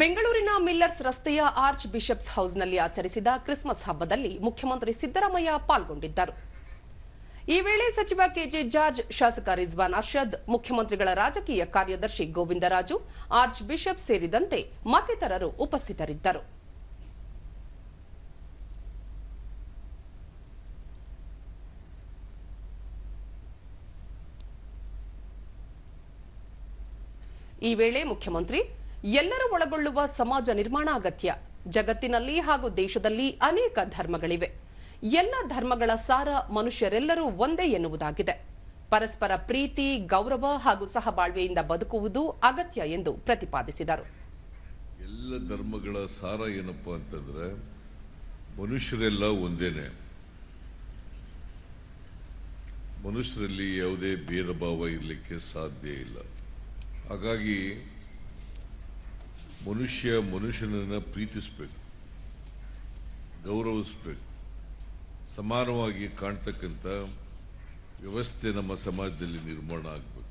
ಬೆಂಗಳೂರಿನ ಮಿಲ್ಲರ್ಸ್ ರಸ್ತೆಯ arch bishops ಹೌಸ್ನಲ್ಲಿ ಆಚರಿಸಿದ ಕ್ರಿಸ್ಮಸ್ ಹಬ್ಬದಲ್ಲಿ ಮುಖ್ಯಮಂತ್ರಿ ಸಿದ್ದರಾಮಯ್ಯ ಪಾಲ್ಗೊಂಡಿದ್ದರು. ಈ ವೇಳೆ ಸಚಿವ ಕೆಜೆ ಜಾರ್ಜ್, ಶಾಸಕ ರಿಜ್ವಾನ್ ಅರ್ಷದ್, ಮುಖ್ಯಮಂತ್ರಿಗಳ ರಾಜಕೀಯ ಕಾರ್ಯದರ್ಶಿ ಗೋವಿಂದರಾಜು, ಆರ್ಚ್ ಬಿಷಪ್ ಸೇರಿದಂತೆ ಮತ್ತಿತರರು ಉಪಸ್ಥಿತರಿದ್ದರು. ಈ ವೇಳೆ ಮುಖ್ಯಮಂತ್ರಿ ಎಲ್ಲರೂ ಒಳಗೊಳ್ಳುವ ಸಮಾಜ ನಿರ್ಮಾಣ ಅಗತ್ಯ. ಜಗತ್ತಿನಲ್ಲಿ ಹಾಗೂ ದೇಶದಲ್ಲಿ ಅನೇಕ ಧರ್ಮಗಳಿವೆ. ಎಲ್ಲ ಧರ್ಮಗಳ ಸಾರ ಮನುಷ್ಯರೆಲ್ಲರೂ ಒಂದೇ ಎನ್ನುವುದಾಗಿದೆ. ಪರಸ್ಪರ ಪ್ರೀತಿ, ಗೌರವ ಹಾಗೂ ಸಹಬಾಳ್ವೆಯಿಂದ ಬದುಕುವುದು ಅಗತ್ಯ ಎಂದು ಪ್ರತಿಪಾದಿಸಿದರು. ಎಲ್ಲ ಧರ್ಮಗಳ ಸಾರ ಏನಪ್ಪ ಅಂತಂದ್ರೆ ಮನುಷ್ಯರೆಲ್ಲ ಒಂದೇನೆ. ಮನುಷ್ಯರಲ್ಲಿ ಯಾವುದೇ ಭೇದ ಭಾವ ಇರಲಿಕ್ಕೆ ಸಾಧ್ಯ ಇಲ್ಲ. ಹಾಗಾಗಿ ಮನುಷ್ಯ ಮನುಷ್ಯನನ್ನು ಪ್ರೀತಿಸಬೇಕು ಗೌರವಿಸ್ಬೇಕು ಸಮಾನವಾಗಿ ಕಾಣ್ತಕ್ಕಂಥ ವ್ಯವಸ್ಥೆ ನಮ್ಮ ಸಮಾಜದಲ್ಲಿ ನಿರ್ಮಾಣ ಆಗಬೇಕು.